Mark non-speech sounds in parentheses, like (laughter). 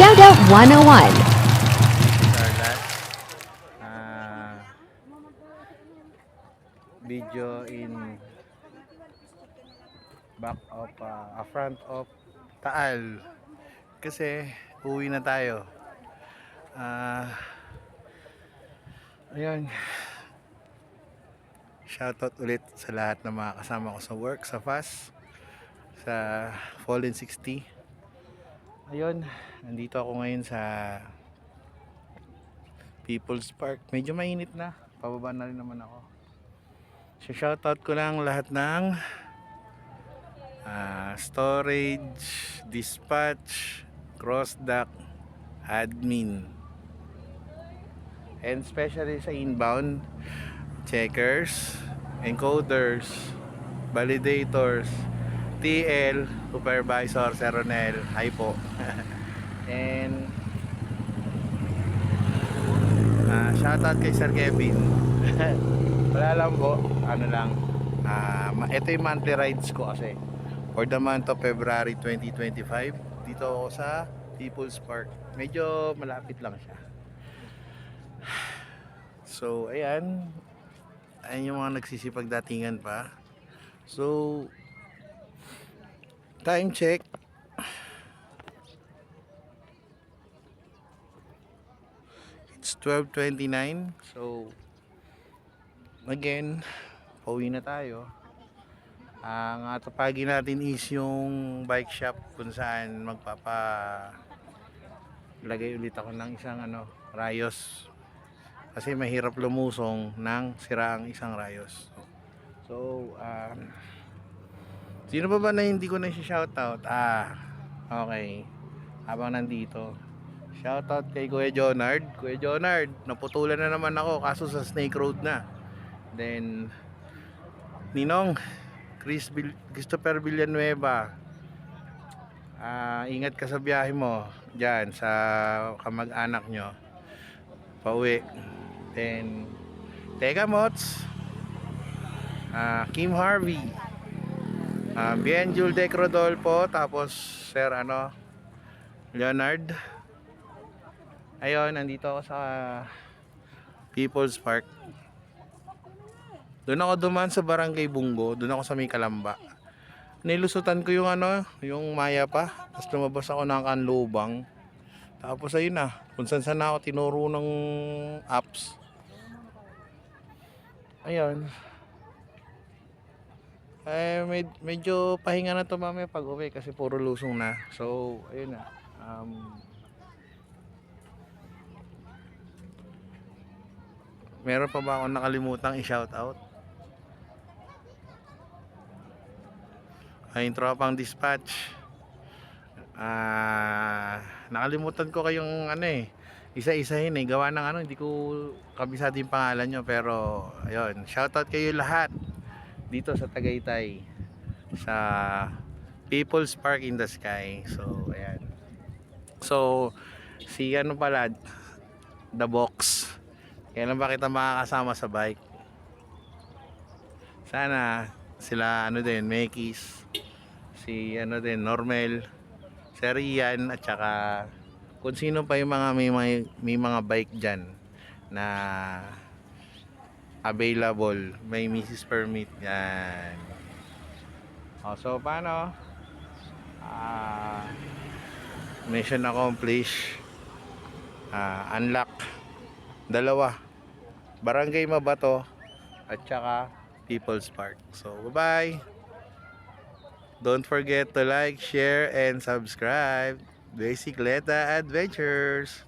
Shoutout 101. our last uh, video in back of uh, a front of Taal. Kasi uwi na tayo. Ah ayun. Shoutout ulit sa lahat ng mga kasama ko sa work sa FAS sa Fallen 60 ayun nandito ako ngayon sa People's Park. Medyo mainit na. Pababa na rin naman ako. So shoutout ko lang lahat ng ah, storage, dispatch, cross-dock, admin. And especially sa inbound, checkers, encoders, validators, TL, supervisor, Sir Ronel, hi po. (laughs) And Ah, shoutout kay Sir Kevin. (laughs) Wala lang po, ano lang. Ma- ito yung monthly rides ko kasi. For the month of February 2025, dito ako sa People's Park. Medyo malapit lang siya. (sighs) So, ayan. Ayan yung mga nagsisipag datingan pa. So, time check. It's 12.29 So Again Pauwi na tayo. Ang atapagin natin is yung bike shop kung saan magpapa lagay ulit ako ng isang ano rayos. Kasi mahirap lumusong ng siraang isang rayos. So um, sino ba ba na hindi ko na shoutout ah okay habang nandito Shoutout kay Kuya Jonard. Kuya Jonard, naputulan na naman ako kaso sa Snake Road na. Then Ninong Chris Bil- Christopher Villanueva. Ah, ingat ka sa biyahe mo diyan sa kamag-anak nyo. Pauwi. Then Teka Mots. Ah, Kim Harvey. Ah, Bien Juldec Rodolfo tapos Sir ano Leonard. Ayun, nandito ako sa People's Park. Doon ako dumaan sa Barangay Bungo, doon ako sa May Kalamba. Nilusutan ko yung ano, yung maya pa. Tapos lumabas ako ng kanlubang. Tapos ayun na, kung saan saan ako tinuro ng apps. Ayun. Eh, med- medyo pahinga na to mamaya pag uwi kasi puro lusong na. So, ayun na. Um, Meron pa ba akong nakalimutang i-shoutout? Ay, tropang dispatch. Ah, nakalimutan ko kayong ano eh. Isa-isahin eh. Gawa ng ano, hindi ko kabisado yung pangalan nyo. Pero, ayun. Shoutout kayo lahat. Dito sa Tagaytay. Sa People's Park in the Sky. So, ayan. So, si ano pala, The Box. Kailan ba kita makakasama sa bike? Sana sila ano din, Mekis, si ano din, Normel, si Rian, at saka kung sino pa yung mga may, may, may mga bike dyan na available, may Mrs. Permit yan. O, so paano? Ah, mission accomplished. Ah, unlock dalawa Barangay Mabato at saka People's Park so bye bye don't forget to like share and subscribe Bicicleta Adventures